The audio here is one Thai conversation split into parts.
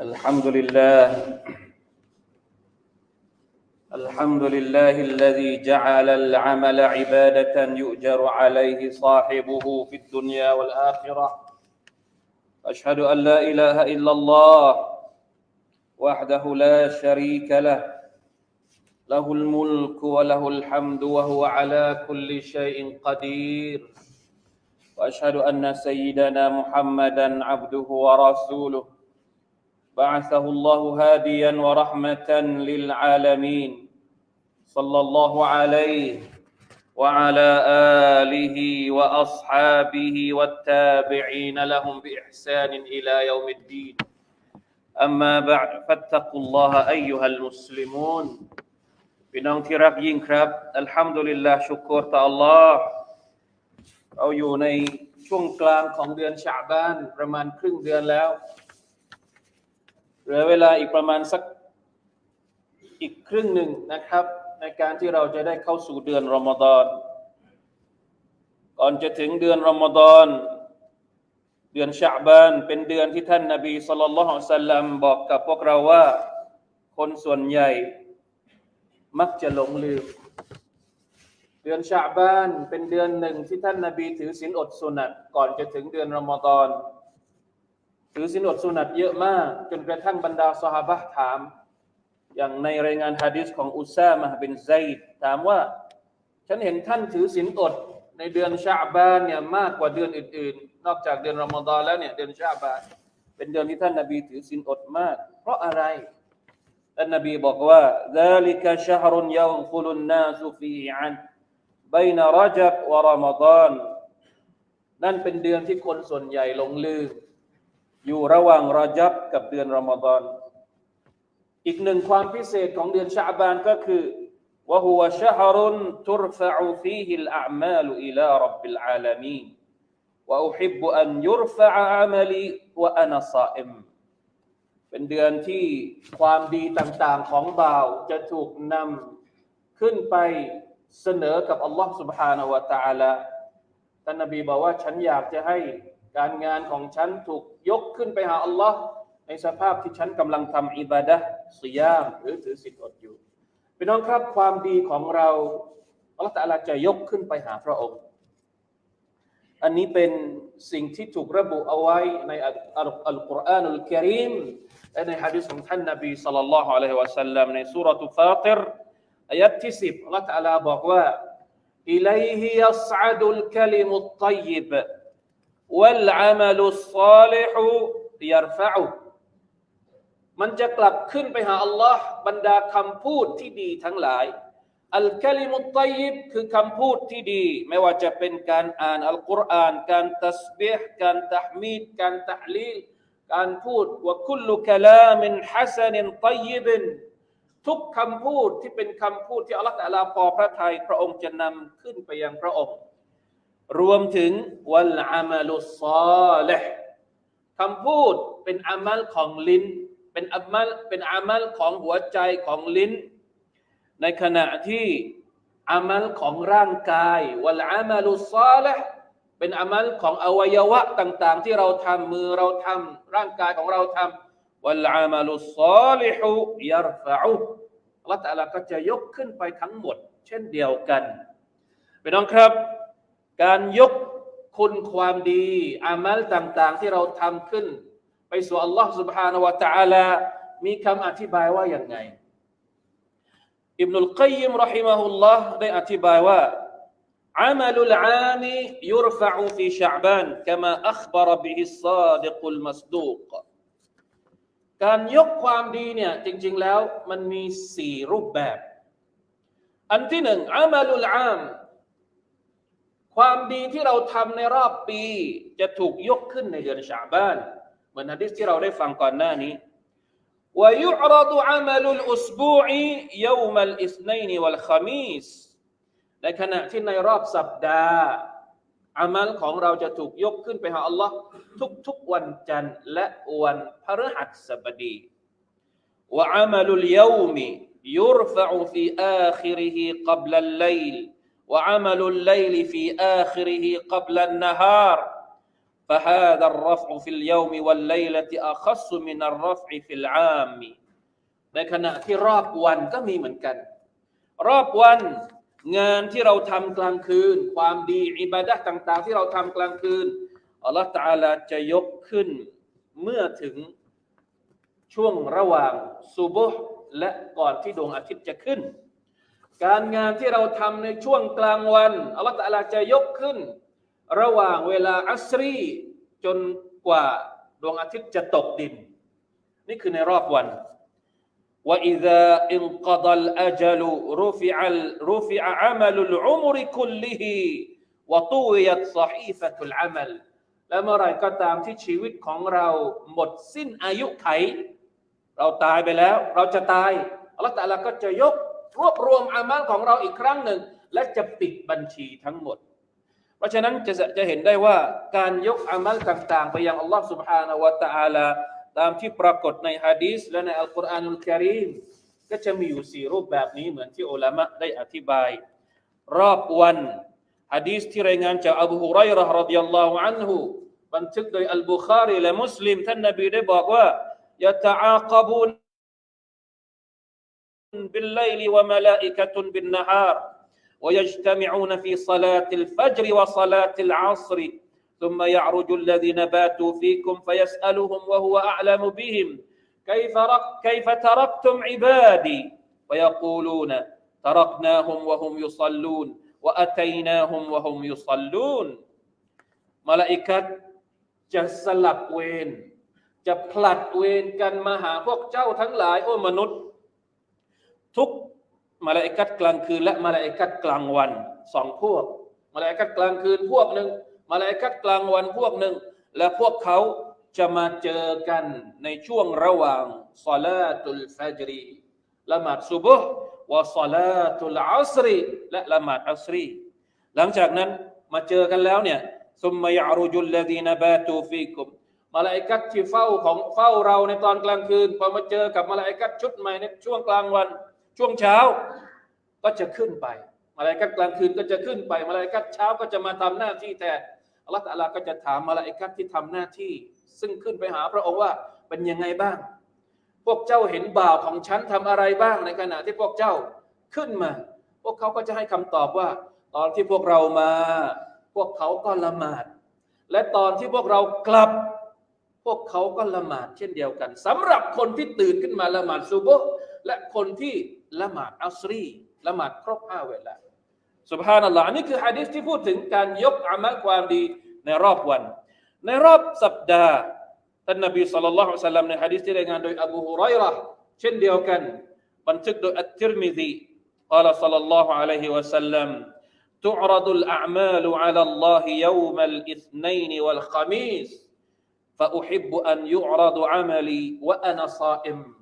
الحمد لله. الحمد لله الذي جعل العمل عبادة يؤجر عليه صاحبه في الدنيا والآخرة. أشهد أن لا إله إلا الله وحده لا شريك له. له الملك وله الحمد وهو على كل شيء قدير. وأشهد أن سيدنا محمدا عبده ورسوله. بعثه الله هاديا ورحمه للعالمين صلى الله عليه وعلى اله واصحابه والتابعين لهم باحسان الى يوم الدين اما بعد فاتقوا الله ايها المسلمون พี่น้องที่รักยิ่งครับ อัลฮัมดุลิลลาห์ชุกรต่อ Allah เราอยู่ในช่วงกลางของเดือนชาบาน ประมาณครึ่งเดือนแล้ว เหลือเวลาอีกประมาณสักอีกครึ่งหนึ่งนะครับ ในการที่เราจะได้เข้าสู่เดือนรอมฎอนก่อนจะถึงเดือนรอมฎอนเดือนชาบานเป็นเดือนที่ท่านนาบีสุลต่านสัลลัมบอกกับพวกเราว่า คนส่วนใหญ่ มักจะหลงลืม เดือนชาบานเป็นเดือนหนึ่งที่ท่านนาบีถือศีลอดสุนัตก่อนจะถึงเดือนรอมฎอน ถือศีลอดสุนัตเยอะมาก จนกระทั่งบรรดาสหบะถาม อย่างในรายงานฮะดิษของอุซามะบินไซด์ถามว่า ฉันเห็นท่านถือศีลอดในเดือนชาบานเนี่ยมากกว่าเดือนอื่น ๆ นอกจากเดือนรอมฎอนแล้วเนี่ยเดือนชาบานเป็นเดือนที่ท่านนาบีถือศีลอดมาก เพราะอะไร ท่านนบีบอกว่า ذلك شهر يغفل الناس فيه عنه بين رجب ورمضان นั่นเป็นเดือนที่คนส่วนใหญ่หลงลืม อยู่ระหว่างรอจับกับเดือนรอมฎอน อีกหนึ่งความพิเศษของเดือนชาบานก็คือ وهو شهر ترفع فيه الأعمال إلى رب العالمين وأحب أن يرفع عملي وأنا صائم เป็นเดือนที่ความดีต่างๆของบ่าวจะถูกนำขึ้นไปเสนอกับอัลลอฮ์ سبحانه และ تعالى ท่านนบีบอกว่าฉันอยากจะให้ การงานของฉันถูกยกขึ้นไปหาอัลลอฮ์ในสภาพที่ฉันกำลังทำอิบาดะห์สิยามหรือถือศีลอดอยู่พี่น้องครับความดีของเราอัลลอฮ์ตะลาจะยกขึ้นไปหาพระองค์ อันนี้เป็นสิ่งที่ถูกระบุเอาไว้ในอัลกุรอานอัลกิริมและในฮะดิษของท่านนบีสัลลัลลอฮุอะลัยฮิวะสัลลัมในสุรทูฟาติรอายัดที่สิบอัลลอฮฺตะอาลาบ والعمل الصالح يرفع من มันจะกลับขึ้นไปหาอัลลอฮ์บรรดาคำพูดที่ดีทั้งหลาย อัลกัลิมุตไตยิบคือคำพูดที่ดี ไม่ว่าจะเป็นการอ่านอัลกุรอาน การตัสบิห์การตะฮมีดการตะลีลการพูดว่าคุลุคลามินฮัสนินไตยิบินทุกคำพูดที่เป็นคำพูดที่อัลลอฮฺตะลาพอพระทัยพระองค์จะนำขึ้นไปยังพระองค์ รวมถึงวัลอามัลุซาลิห์คำพูดเป็นอามัลของลิ้น เป็นอามัลเป็นอามัลของหัวใจของลิ้น ในขณะที่อามัลของร่างกายวัลอามัลุซาลิห์เป็นอามัลของอวัยวะต่างๆ ที่เราทำมือเราทำร่างกายของเราทำวัลอามัลุซาลิฮุยัรฟะอุอัลลอฮฺตะอาลก็จะยกขึ้นไปทั้งหมด เช่นเดียวกันพี่น้องครับ การยกคุณความดี อามัลต่าง ๆ ที่เราทำขึ้น ไปสู่อัลลอฮฺ سبحانه และ تعالى มีคำอธิบายว่าอย่างไง อิบนุลกัยยิมรอฮิมะฮุลลอฮ์ได้อธิบายว่า عمل العام يرفع في شعبان كما أخبر به الصادق المصدوق การยกความดีเนี่ยจริง ๆ แล้วมันมีสี่รูปแบบ อันที่หนึ่งอามาลุลอาม ความดีที่เราทำในรอบปี จะถูกยกขึ้นในเดือนชาบาน เหมือนฮะดิษที่เราได้ฟังก่อนหน้านี้ ويعرض عمل الأسبوع يوم الاثنين والخميس ในขณะที่ในรอบสัปดาห์ อามัลของเราจะถูกยกขึ้นไปหาอัลลอฮ์ทุกๆวันจันทร์และวันพฤหัสบดีว่าอามัลุลยามี يرفع في آخره قبل الليل وعمل الليل في آخره قبل النهار فهذا الرفع في اليوم والليلة أخص من الرفع في العام ในขณะที่รอบวันก็มีเหมือนกัน รอบวันงานที่เราทำกลางคืน ความดีอิบาดะห์ต่าง ๆ ที่เราทำกลางคืนอัลลอฮฺตะอาลาจะยกขึ้นเมื่อถึงช่วงระหว่างซุบุห์และก่อนที่ดวงอาทิตย์จะขึ้น การงานที่เราทำในช่วงกลางวันอัลลอฮฺตะอาลาจะยกขึ้น ระหว่างเวลาอัสรีจนกว่าดวงอาทิตย์จะตกดิน นี่คือในรอบวัน وإذا انقضى الأجل رفع رفع عمل العمر كله وطويت صحيفة العمل และเมื่อไหรก็ตามที่ชีวิตของเราหมดสิ้นอายุไข เราตายไปแล้ว เราจะตายอัลลอฮฺตะอาลาก็จะยก รวบรวมอามัลของเราอีกครั้งหนึ่ง และจะปิดบัญชีทั้งหมด เพราะฉะนั้นจะจะเห็นได้ว่าการยกอามัลต่างๆ ไปยังอัลลอฮ์ سبحانه และ تعالى ตามที่ปรากฏในฮะดีษและในอัลกุรอานุลกิริมก็จะมีอยู่สี่รูปแบบนี้เหมือนที่อุลามะได้อธิบาย รอบวันฮะดีษที่รายงานจากอบูฮุไรเราะห์รดิยัลลอฮุอันฮุบันทึกโดยอัลบุคารีและมุสลิมท่านนบีได้บอกว่ายะตะอาคบูน بالليل وملائكة بالنهار ويجتمعون في صلاة الفجر وصلاة العصر ثم يعرج الذين باتوا فيكم فيسألهم وهو أعلم بهم كيف رك كيف تركتم عبادي فيقولون تركناهم وهم يصلون وأتيناهم وهم يصلون ملائكة จะสลับเวรจะผลัดเวรกันมาหาพวกเจ้าทั้งหลายโอ้มนุษย์ ทุกมาลาอิกัดกลางคืน และมาลาอิกัดกลางวันสองพวก มาลาอิกัดกลางคืนพวกหนึ่งมาลาอิกัดกลางวันพวกหนึ่ง และพวกเขาจะมาเจอกันในช่วงระหว่างซาลาตุลฟจรีละหมาดซุบุห์วะซาลาตุลอัสรีและละหมาดอัสรีหลังจากนั้นมาเจอกันแล้วเนี่ยซุมมายารุจุลลดีนบาตูฟีกุมมาลาอิกัดที่เฝ้าของเฝ้าเราในตอนกลางคืนพอมาเจอกับมาลาอิกัดชุดใหม่ในช่วงกลางวัน ช่วงเช้าก็จะขึ้นไป มาลาอิกัดกลางคืนก็จะขึ้นไป มาลาอิกัดเช้าก็จะมาทำหน้าที่แทนอัลลอฮฺตะอาลาก็จะถามมาลาอิกัดที่ทำหน้าที่ ซึ่งขึ้นไปหาพระองค์ว่าเป็นยังไงบ้าง พวกเจ้าเห็นบ่าวของฉันทำอะไรบ้างในขณะที่พวกเจ้าขึ้นมา พวกเขาก็จะให้คำตอบว่า ตอนที่พวกเรามา พวกเขาก็ละหมาด และตอนที่พวกเรากลับ พวกเขาก็ละหมาดเช่นเดียวกันสำหรับคนที่ตื่นขึ้นมาละหมาดซุบฮ์และคนที่ ละหมาดอัสรีละหมาดครบห้าเวลาสุบฮานัลลอฮ์อันนี่คือฮะดีษที่พูดถึงการยกอามัลความดีในรอบวัน ในรอบสัปดาห์ท่านนบีสัลลัลลอฮุอะลัยฮิวะสัลลัมในฮะดีษที่รายงานโดยอบูฮุไรเราะห์เช่นเดียวกัน บันทึกโดยอัตติรมิซี قال صلى الله عليه وسلم تعرض الأعمال على الله يوم الاثنين والخميس فأحب أن يعرض عملي وأنا صائم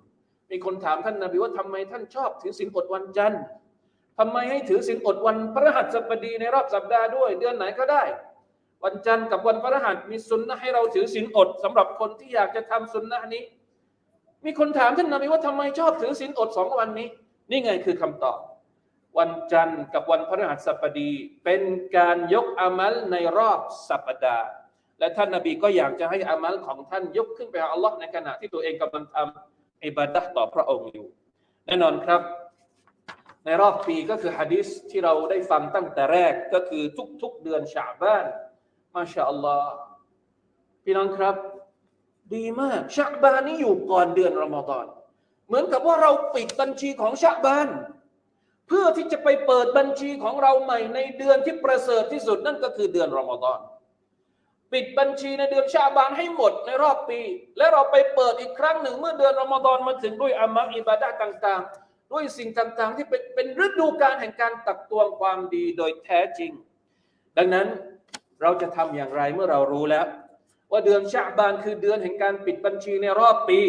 มีคนถามท่านนบีว่าทำไมท่านชอบถือศีลอดวันจันทร์ทำไมให้ถือศีลอดวันพระหัสบดีในรอบสัปดาห์ด้วย เดือนไหนก็ได้ วันจันทร์กับวันพระหัสมีสุนนะให้เราถือศีลอดสำหรับคนที่อยากจะทำสุนนะนี้ มีคนถามท่านนบีว่าทำไมชอบถือศีลอดสองวันนี้ นี่ไงคือคำตอบ วันจันทร์กับวันพฤหัสบดี เป็นการยกอามัลในรอบสัปดาห์ และท่านนาบีก็อยากจะให้อามัลของท่านยกขึ้นไปหาอัลลอฮ์ในขณะที่ตัวเองกำลังทำ อิบาดะต่อพระองค์อยู่ แน่นอนครับ ในรอบปีก็คือฮะดิษที่เราได้ฟังตั้งแต่แรกก็คือทุกๆเดือนชาบ้านมาชาอัลลอฮ์พี่น้องครับ ดีมากชาบานนี้อยู่ก่อนเดือนรอมฎอนเหมือนกับว่าเราปิดบัญชีของชาบานเพื่อที่จะไปเปิดบัญชีของเราใหม่ในเดือนที่ประเสริฐที่สุดนั่นก็คือเดือนรอมฎอน ปิดบัญชีในเดือนชาบานให้หมดในรอบปี และเราไปเปิดอีกครั้งหนึ่งเมื่อเดือนรอมฎอนมาถึงด้วยอามัลอิบาดะต่าง ๆ ด้วยสิ่งต่างๆ ที่เป็นเป็นฤดูกาลแห่งการตักตวงความดีโดยแท้จริง ดังนั้นเราจะทำอย่างไรเมื่อเรารู้แล้ว ว่าเดือนชาบานคือเดือนแห่งการปิดบัญชีในรอบปี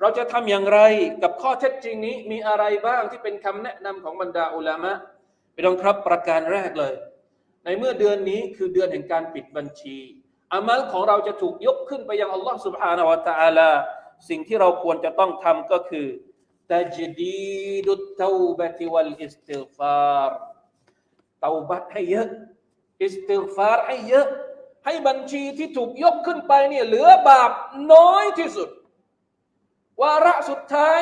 เราจะทำอย่างไรกับข้อเท็จจริงนี้มีอะไรบ้างที่เป็นคำแนะนำของบรรดาอุลามะไปลองครับประการแรกเลย ในเมื่อเดือนนี้คือเดือนแห่งการปิดบัญชี อามัลของเราจะถูกยกขึ้นไปยังอัลลอฮ์ سبحانه และ تعالى สิ่งที่เราควรจะต้องทำก็คือตัจดีดุตเตาบะติวัลอิสติฆฟารเตาบัตให้เยอะ อิสติฆฟารให้เยอะ ให้บัญชีที่ถูกยกขึ้นไปเนี่ยเหลือบาปน้อยที่สุด วาระสุดท้าย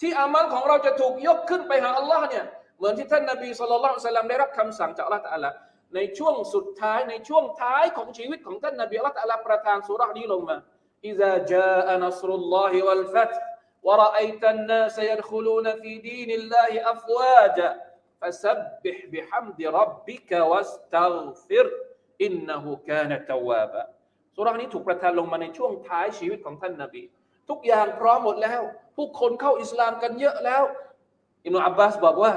ที่อามัลของเราจะถูกยกขึ้นไปหาอัลลอฮ์เนี่ยเหมือนที่ท่านนบีสุลต่านสัลลัมได้รับคำสั่งจากอัลลอฮ์ตะอัลา ในช่วงสุดท้ายในช่วงท้ายของชีวิตของท่านนบีอัลลอฮ์ตะอัลาประทานสุรานี้ลงมา إذا جاء نصر الله والفتح ورأيت الناس يدخلون في دين الله أفواجا فسبح بحمد ربك واستغفر إنه كان توابا สุรานี้ถูกประทานลงมาในช่วงท้ายชีวิตของท่านนาบี ทุกอย่างพร้อมหมดแล้ว ผู้คนเข้าอิสลามกันเยอะแล้ว อิมนุอับบาสบอกว่า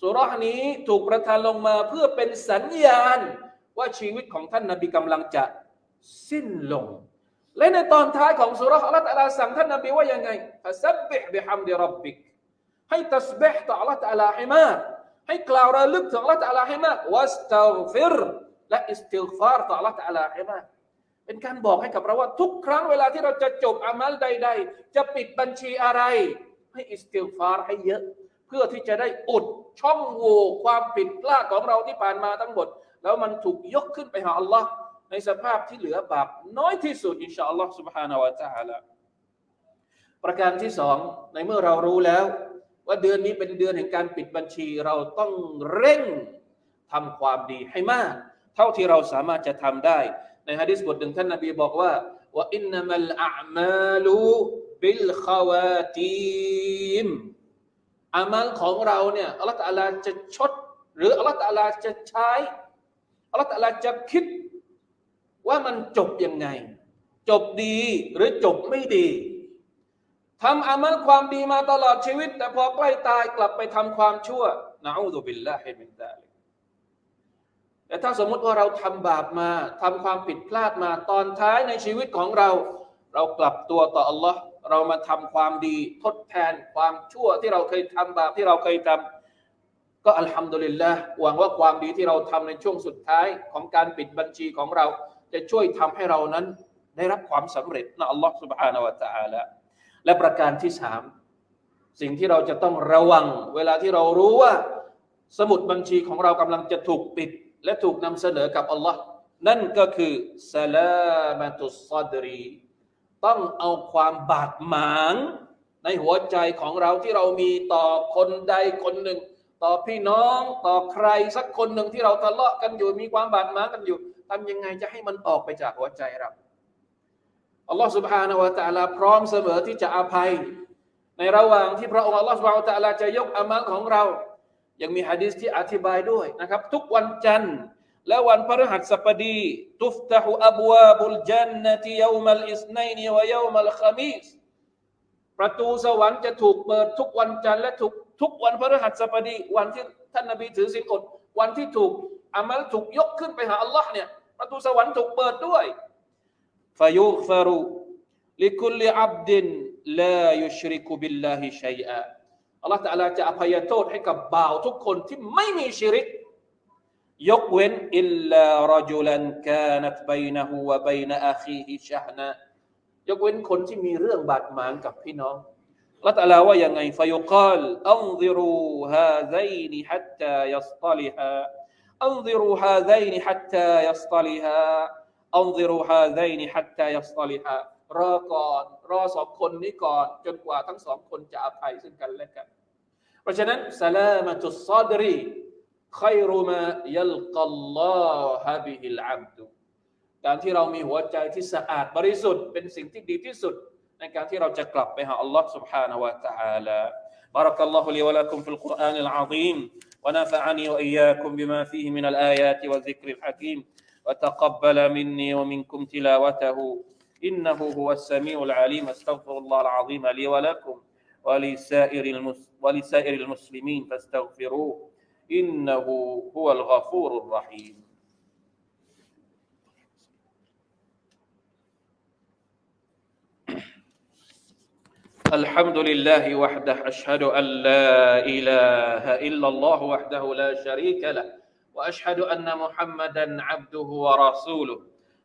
สุรานี้ถูกประทานลงมาเพื่อเป็นสัญญาณ ว่าชีวิตของท่านนาบีกำลังจะสิ้นลง และในตอนท้ายของสุราอัลลอฮฺสั่งท่านนบีว่ายังไงฟะซับบิฮบิฮัมดิรับบิกให้ตัสบิฮต่ออัลลอฮฺให้มากให้กล่าวระลึกถึงอัลลอฮฺให้มากวัสตัฆฟิรและอิสติฆฟารต่ออัลลอฮฺให้มากเป็นการบอกให้กับเราว่าทุกครั้งเวลาที่เราจะจบอามัลใด ๆ จะปิดบัญชีอะไร ให้อิสติฆฟารให้เยอะ พื่อที่จะได้อุดช่องโหว่ความผิดพลาดของเราที่ผ่านมาทั้งหมด แล้วมันถูกยกขึ้นไปหาอัลลอฮ์ในสภาพที่เหลือบาปน้อยที่สุดอินชาอัลลอฮ์ سبحانه และ تعالى ประการที่สองในเมื่อเรารู้แล้ว ว่าเดือนนี้เป็นเดือนแห่งการปิดบัญชีเราต้องเร่งทำความดีให้มาก เท่าที่เราสามารถจะทำได้ ในฮะดิษบทหนึ่งท่านนบีบอกว่าว่าอินนัมัลอามาลูบิลขาวาตีม อามัลของเราเนี่ยอัลลอฮฺตะลาจะชด หรืออัลลอฮฺตะลาจะใช้อัลลอฮฺตะลาจะคิดว่ามันจบยังไง จบดีหรือจบไม่ดีทำอามัลความดีมาตลอดชีวิต แต่พอใกล้ตายกลับไปทำความชั่วนะอูดุบิลลาฮิมินซาลิแต่ถ้าสมมติว่าเราทำบาปมาทำความผิดพลาดมาตอนท้ายในชีวิตของเรา เรากลับตัวต่ออัลลอฮ์ เรามาทำความดีทดแทนความชั่วที่เราเคยทำบาปที่เราเคยทำก็อัลฮัมดุลิลละหวังว่าความดีที่เราทำในช่วงสุดท้ายของการปิดบัญชีของเรา จะช่วยทำให้เรานั้นได้รับความสำเร็จนะอัลลอฮ์ سبحانه และ تعالى และประการที่สามสิ่งที่เราจะต้องระวัง เวลาที่เรารู้ว่า สมุดบัญชีของเรากำลังจะถูกปิด และถูกนำเสนอกับอัลลอฮ์นั่นก็คือสลามตุสซาดรี ต้องเอาความบาดหมางในหัวใจของเราที่เรามีต่อคนใดคนหนึ่ง ต่อพี่น้องต่อใครสักคนหนึ่งที่เราทะเลาะกันอยู่มีความบาดหมางกันอยู่ทำยังไงจะให้มันออกไปจากหัวใจเราอัลลอฮ์ سبحانه และ تعالى พร้อมเสมอที่จะอภัย ในระหว่างที่พระองค์อัลลอฮ์ سبحانه และ تعالى จะยกอามัลของเรา ยังมีฮะดีษที่อธิบายด้วยนะครับ ทุกวันจันทร์ และวันพระหัสบดีทุฟตะฮุอับวาบุลจันนะที่ยาวมัลอิสนนีวยามัลขมีสประตูสวรรค์จะถูกเปิดทุกวันจันทร์และทุกทุกวันพระหัสบดี วันที่ท่านนบีถือสิอดวันที่ถูกอามัลถูกยกขึ้นไปหาอัลลอฮ์เนี่ยประตูสวรรค์ถูกเปิดด้วยฟายุฟารุลิคุลิอับดินลายุชริกุบิลลาฮิชัยอะอัลลอฮ์ตะอาลาจะอภัยโทษให้กับบ่าวทุกคนที่ไม่มีชิริก ยกเว้นอิลลารจุลันกานัตบัยนะฮูวะบัยนะอาคีฮิชะฮนะยกเว้นคนที่มีเรื่องบาดหมางกับพี่น้องลลอฮฺตะลาว่ายังไงฟยุกาลอันซิรูฮาซัยนฮัตตายัสตลิฮาอันซิรูฮาซัยนฮัตตายัสตลิฮาอันซิรูฮาไซนิฮัตตายัสตลิฮารอก่อนรอสองคนนี้ก่อน จนกว่าทั้งสองคนจะอภัยซึ่งกันและกัน เพราะฉะนั้นสลามะตุสซาดรี ขยรุมายัลกัลลอฮะบิฮิลอับดุการที่เรามีหัวใจที่สะอาดบริสุทธิ์เป็นสิ่งที่ดีที่สุด ในการที่เราจะกลับไปหาอัลลอฮ์ سبحانه และ تعالى بارك الله لي ولكم في القرآن العظيم ونفعني وإياكم بما فيه من الآيات والذكر الحكيم وتقبل مني ومنكم تلاوته إنه هو السميع العليم استغفر الله العظيم لي ولكم ولسائر, المس ولسائر المسلمين فاستغفروه إنه هو الغفور الرحيم. الحمد لله وحده أشهد أن لا إله إلا الله وحده لا شريك له وأشهد أن محمدا عبده ورسوله.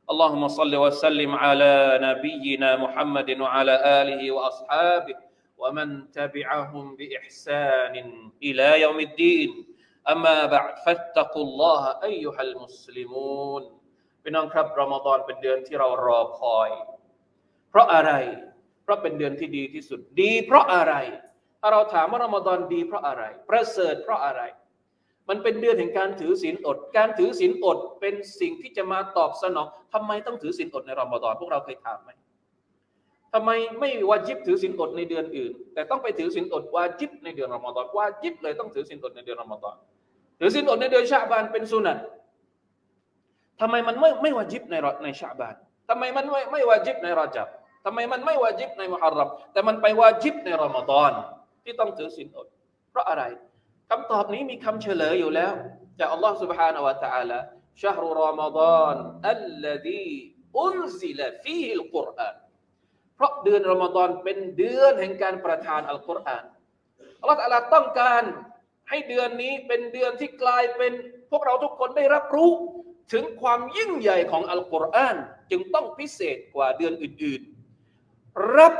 اللهم صل وسلم على نبينا محمد وعلى آله وأصحابه ومن تبعهم بإحسان إلى يوم الدين. اما بعد فاتقوا الله ايها المسلمون พี่น้องครับรอมฎอนเป็นเดือนที่เรารอคอย เพราะอะไร เพราะเป็นเดือนที่ดีที่สุด ดี เพราะอะไร ถ้าเราถามว่ารอมฎอนดี เพราะอะไร ประเสริฐเพราะอะไร มันเป็นเดือนแห่งการถือศีลอด การถือศีลอดเป็นสิ่งที่จะมาตอบสนองทำไมต้องถือศีลอดในรอมฎอนพวกเราเคยถามไหมทำไมไม่วาจิบถือศีลอดในเดือนอื่น แต่ต้องไปถือศีลอดวาจิบในเดือนรอมฎอนวาจิบเลยต้องถือศีลอดในเดือนรอมฎอน ถือศีลอดในเดือนชาบานเป็นสุนัตทำไมมันไม่ไม่วาจิบในรในชาบานทำไมมันไม่ไม่วาจิบในรอจับทำไมมันไม่วาจิบในมุฮัรรอมแต่มันไปวาจิบในรอมฎอนที่ต้องถือศีลอด เพราะอะไรคำตอบนี้มีคำเฉลยอยู่แล้วจากอัลลอฮ์ سبحانه และ تعالى شهر رمضان الذي أنزل فيه القرآن เพราะเดือนรอมฎอนเป็นเดือนแห่งการประทานอัลกุรอานอัลลอฮฺตะอาลาต้องการ ให้เดือนนี้เป็นเดือนที่กลายเป็นพวกเราทุกคนได้รับรู้ ถึงความยิ่งใหญ่ของอัลกุรอานจึงต้องพิเศษกว่าเดือนอื่นๆ รับ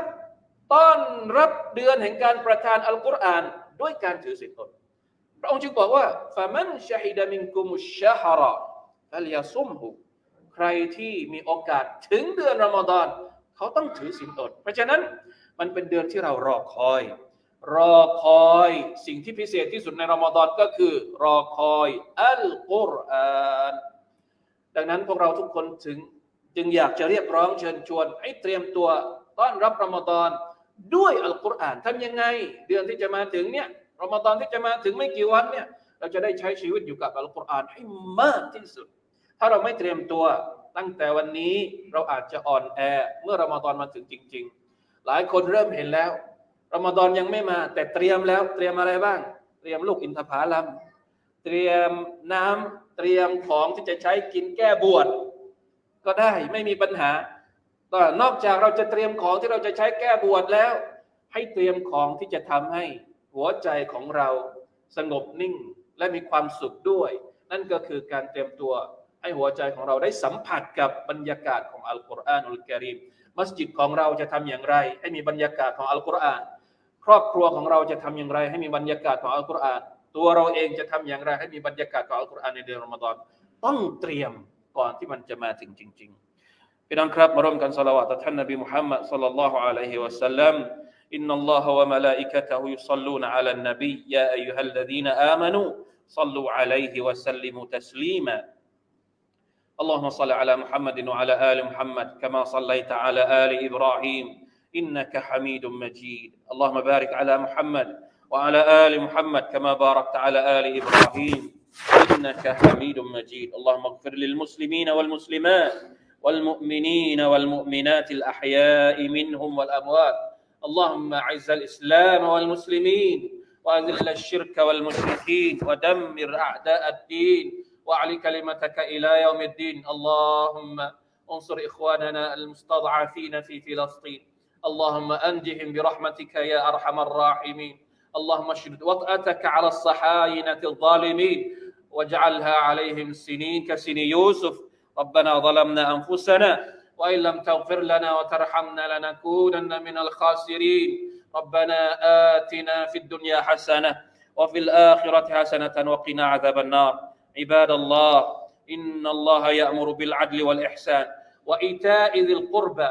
ต้อนรับเดือนแห่งการประทานอัลกุรอานด้วยการถือศีลอดพระองค์จึงบอกว่าฟะมันชฮิดะมินกุมุชชะฮระฟัลยาซุมหุใครที่มีโอกาสถึงเดือนรอมฎอนเขาต้องถือศีลอด เพราะฉะนั้นมันเป็นเดือนที่เรารอคอย รอคอยสิ่งที่พิเศษที่สุดในรอมฎอนก็คือ รอคอยอัลกุรอานดังนั้นพวกเราทุกคนถึงจึงอยากจะเรียกร้องเชิญชวน ให้เตรียมตัวต้อนรับรอมฎอนด้วยอัลกุรอานทำยังไง เดือนที่จะมาถึงเนี่ยรอมฎอนที่จะมาถึงไม่กี่วันเนี่ยเราจะได้ใช้ชีวิตอยู่กับอัลกุรอานให้มากที่สุด ถ้าเราไม่เตรียมตัวตั้งแต่วันนี้เราอาจจะอ่อนแอเมื่อรอมฎอนมาถึงจริง ๆ หลายคนเริ่มเห็นแล้ว รอมฎอนยังไม่มา แต่เตรียมแล้วเตรียมอะไรบ้าง เตรียมลูกอินทผลัมเตรียมน้ำเตรียมของที่จะใช้กินแก้บวชก็ได้ไม่มีปัญหาก็นอกจากเราจะเตรียมของที่เราจะใช้แก้บวชแล้ว ให้เตรียมของที่จะทำให้หัวใจของเราสงบนิ่งและมีความสุขด้วย นั่นก็คือการเตรียมตัวให้หัวใจของเราได้สัมผัสกับบรรยากาศของอัลกุรอานอุลกิริมมัสยิดของเราจะทำอย่างไร ให้มีบรรยากาศของอัลกุรอาน ครอบครัวของเราจะทำอย่างไร ให้มีบรรยากาศของอัลกุรอาน ตัวเราเองจะทำอย่างไร ให้มีบรรยากาศของอัลกุรอานในเดือนรอมฎอนต้องเตรียมก่อนที่มันจะมาถึงจริงๆพี่น้องครับมาร่วมกันสละวะต่อท่านนบีมุฮัมมัดสัลลัลลอฮุอะลัยฮิวะสัลลัม إن الله وملائكته يصلون على النبي يا أيها الذين آمنوا صلوا عليه وسلموا تسليما اللهم صل على محمد وعلى آل محمد كما صليت على آل إبراهيم إنك حميد مجيد. اللهم بارك على محمد وعلى آل محمد كما باركت على آل إبراهيم. إنك حميد مجيد. اللهم اغفر للمسلمين والمسلمات والمؤمنين والمؤمنات الأحياء منهم والأموات. اللهم أعز الإسلام والمسلمين وأذل الشرك والمشركين ودمر أعداء الدين واعل كلمتك إلى يوم الدين. اللهم انصر إخواننا المستضعفين في فلسطين. اللهم أنجهم برحمتك يا أرحم الراحمين. اللهم اشدد وطأتك على الصحاينة الظالمين. واجعلها عليهم سنين كسن يوسف. ربنا ظلمنا أنفسنا وإن لم تغفر لنا وترحمنا لنكونن من الخاسرين. ربنا آتنا في الدنيا حسنة وفي الآخرة حسنة وقنا عذاب النار. عباد الله إن الله يأمر بالعدل والإحسان وإيتاء ذي القربى